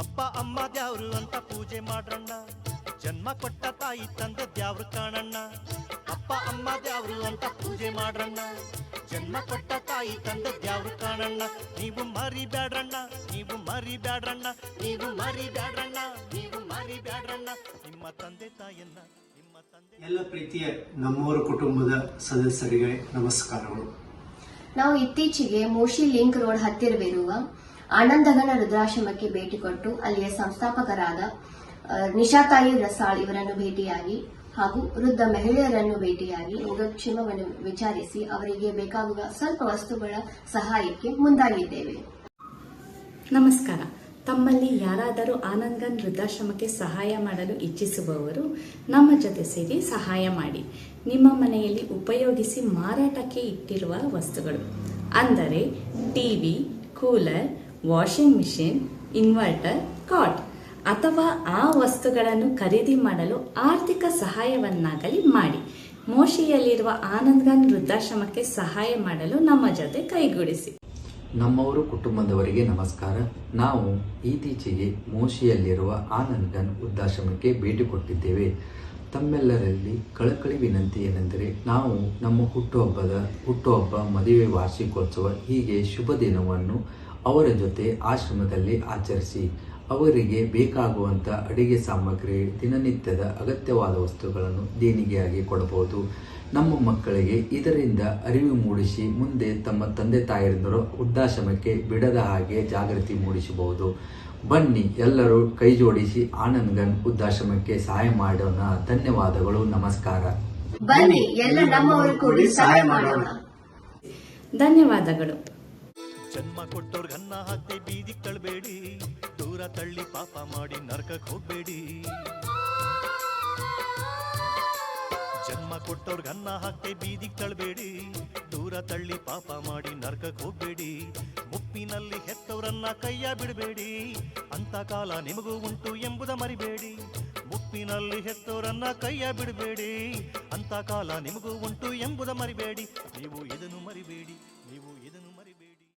ಅಪ್ಪ ಅಮ್ಮ ದ್ಯಾವ್ರು ಅಂತ ಪೂಜೆ ಮಾಡ್ರಣ್ಣ. ಜನ್ಮ ಕೊಟ್ಟ ತಾಯಿ ತಂದೆ ದ್ಯಾವ್ರು ಕಾಣಣ್ಣ. ಅಪ್ಪ ಅಮ್ಮ ದ್ಯಾವ್ರು ಅಂತ ಪೂಜೆ ಮಾಡ್ರಣ್ಣ. ಜನ್ಮ ಕೊಟ್ಟ ತಾಯಿ ತಂದೆ ದ್ಯಾವ್ರು ಕಾಣಣ್ಣ. ನೀವು ಮರಿ ಬ್ಯಾಡ್ರಣ್ಣ ನೀವು ಮರಿ ಬ್ಯಾಡ್ರಣ್ಣ ನೀವು ಮರಿ ಬ್ಯಾಡ್ರಣ್ಣ ನೀವು ಮರಿ ಬ್ಯಾಡ್ರಣ್ಣ ನಿಮ್ಮ ತಂದೆ ತಾಯಿಯನ್ನ ನಿಮ್ಮ ತಂದೆ ಎಲ್ಲ ಪ್ರೀತಿಯ ನಮ್ಮೂರ ಕುಟುಂಬದ ಸದಸ್ಯರಿಗೆ ನಮಸ್ಕಾರಗಳು. ನಾವು ಇತ್ತೀಚೆಗೆ ಮೋಶಿ ಲಿಂಕ್ ರೋಡ್ ಹತ್ತಿರವಿರುವ ಆನಂದಗನ ರುದ್ರಾಶ್ರಮಕ್ಕೆ ಭೇಟಿ ಕೊಟ್ಟು ಅಲ್ಲಿಯ ಸಂಸ್ಥಾಪಕರಾದ ನಿಶಾತಾಯಿ ರಸಾಳ್ ಇವರನ್ನು ಭೇಟಿಯಾಗಿ ಹಾಗೂ ವೃದ್ಧ ಮಹಿಳೆಯರನ್ನು ಭೇಟಿಯಾಗಿ ಯೋಗಕ್ಷೇಮವನ್ನು ವಿಚಾರಿಸಿ ಅವರಿಗೆ ಬೇಕಾಗುವ ಸ್ವಲ್ಪ ವಸ್ತುಗಳ ಸಹಾಯಕ್ಕೆ ಮುಂದಾಗಿದ್ದೇವೆ. ನಮಸ್ಕಾರ. ತಮ್ಮಲ್ಲಿ ಯಾರಾದರೂ ಆನಂದನ್ ವೃದ್ಧಾಶ್ರಮಕ್ಕೆ ಸಹಾಯ ಮಾಡಲು ಇಚ್ಛಿಸುವವರು, ನಮ್ಮ ಜೊತೆ ಸೇರಿ ಸಹಾಯ ಮಾಡಿ. ನಿಮ್ಮ ಮನೆಯಲ್ಲಿ ಉಪಯೋಗಿಸಿ ಮಾರಾಟಕ್ಕೆ ಇಟ್ಟಿರುವ ವಸ್ತುಗಳು. ಅಂದರೆ TV cooler washing machine, inverter, cot ಅಥವಾ ಆ ವಸ್ತುಗಳನ್ನು ಖರೀದಿ ಮಾಡಲು ಆರ್ಥಿಕ ಸಹಾಯವನ್ನಾಗಲಿ ಮಾಡಿ. ಮೋಶಿಯಲ್ಲಿರುವ ಆನಂದಗನ್ ವೃದ್ಧಾಶ್ರಮಕ್ಕೆ ಸಹಾಯ ಮಾಡಲು ನಮ್ಮ ಜೊತೆ ಕೈಗೂಡಿಸಿ. ನಮ್ಮವರು ಕುಟುಂಬದವರಿಗೆ ನಮಸ್ಕಾರ. ನಾವು ಇತ್ತೀಚೆಗೆ ಮೋಶಿಯಲ್ಲಿರುವ ಆನಂದ್ಗನ್ ವೃದ್ಧಾಶ್ರಮಕ್ಕೆ ಭೇಟಿ ಕೊಟ್ಟಿದ್ದೇವೆ. ತಮ್ಮೆಲ್ಲರಲ್ಲಿ ಕಳಕಳಿ ವಿನಂತಿ ಏನೆಂದರೆ, ನಾವು ನಮ್ಮ ಹುಟ್ಟುಹಬ್ಬದ ಹುಟ್ಟುಹಬ್ಬ ಮದುವೆ ವಾರ್ಷಿಕೋತ್ಸವ ಹೀಗೆ ಶುಭ ದಿನವನ್ನು ಅವರ ಜೊತೆ ಆಶ್ರಮದಲ್ಲಿ ಆಚರಿಸಿ ಅವರಿಗೆ ಬೇಕಾಗುವಂಥ ಅಡಿಗೆ ಸಾಮಗ್ರಿ ದಿನನಿತ್ಯದ ಅಗತ್ಯವಾದ ವಸ್ತುಗಳನ್ನು ದೇಣಿಗೆಯಾಗಿ ಕೊಡಬಹುದು. ನಮ್ಮ ಮಕ್ಕಳಿಗೆ ಇದರಿಂದ ಅರಿವು ಮೂಡಿಸಿ ಮುಂದೆ ತಮ್ಮ ತಂದೆ ತಾಯಿಯರಿಂದರು ವೃದ್ಧಾಶ್ರಮಕ್ಕೆ ಬಿಡದ ಹಾಗೆ ಜಾಗೃತಿ ಮೂಡಿಸಬಹುದು. ಬನ್ನಿ ಎಲ್ಲರೂ ಕೈ ಜೋಡಿಸಿ ಆನಂದ್ಗನ್ ವೃದ್ಧಾಶ್ರಮಕ್ಕೆ ಸಹಾಯ ಮಾಡೋಣ. ಧನ್ಯವಾದಗಳು ನಮಸ್ಕಾರ. ಬನ್ನಿ ಎಲ್ಲ ನಮ್ಮವರು ಕೂಡಿ ಸಹಾಯ ಮಾಡೋಣ. ಧನ್ಯವಾದಗಳು. ಜನ್ಮ ಕೊಟ್ಟವ್ರಿಗೆ ಅನ್ನ ಹಾಕ್ದೆ ಬೀದಿ ತಳ್ಬೇಡಿ ದೂರ ತಳ್ಳಿ ಪಾಪ ಮಾಡಿ ನರ್ಕಕ್ಕೆ ಹೋಗ್ಬೇಡಿ. ಜನ್ಮ ಕೊಟ್ಟವ್ರಿಗೆ ಅನ್ನ ಹಾಕ್ದೆ ಬೀದಿಗೆ ತಳ್ಬೇಡಿ ದೂರ ತಳ್ಳಿ ಪಾಪ ಮಾಡಿ ನರ್ಕಕ್ಕೆ ಹೋಗ್ಬೇಡಿ. ಮುಪ್ಪಿನಲ್ಲಿ ಹೆತ್ತವರನ್ನ ಕೈಯ ಬಿಡಬೇಡಿ. ಅಂತ ಕಾಲ ನಿಮಗೂ ಉಂಟು ಎಂಬುದ ಮರಿಬೇಡಿ. ಮುಪ್ಪಿನಲ್ಲಿ ಹೆತ್ತವರನ್ನ ಕೈಯ ಬಿಡಬೇಡಿ. ಅಂತ ಕಾಲ ನಿಮಗೂ ಉಂಟು ಎಂಬುದ ಮರಿಬೇಡಿ.